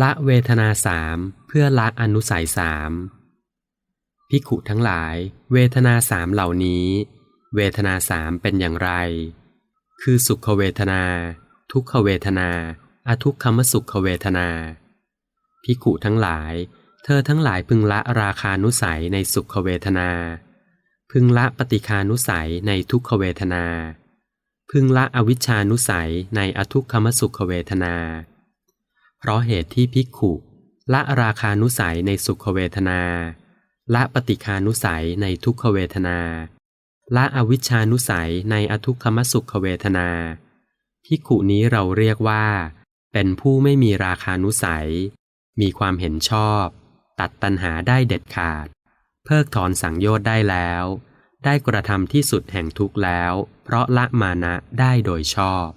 ละเวทนาสามเพื่อละอนุสัยสามภิขุทั้งหลาย เวทนาสามเหล่านี้ เวทนาสามเป็นอย่างไร คือสุขเวทนา ทุกขเวทนา อทุกขมสุขเวทนาภิขุทั้งหลาย เธอทั้งหลายพึงละราคานุสัยในสุขเวทนา พึงละปฏิคานุสัยในทุกขเวทนา พึงละอวิชชานุสัยในอทุกขมสุขเวทนา เพราะเหตุที่ภิกขุละราคานุสัยในสุขเวทนา ละปฏิคานุสัยในทุกขเวทนา ละอวิชชานุสัยในอทุกขมสุขเวทนา ภิกขุนี้เราเรียกว่า เป็นผู้ไม่มีราคานุสัย มีความเห็นชอบ ตัดตัณหาได้เด็ดขาด เพิกถอนสังโยชน์ได้แล้ว ได้กระทำที่สุดแห่งทุกข์แล้ว เพราะละมานะได้โดยชอบ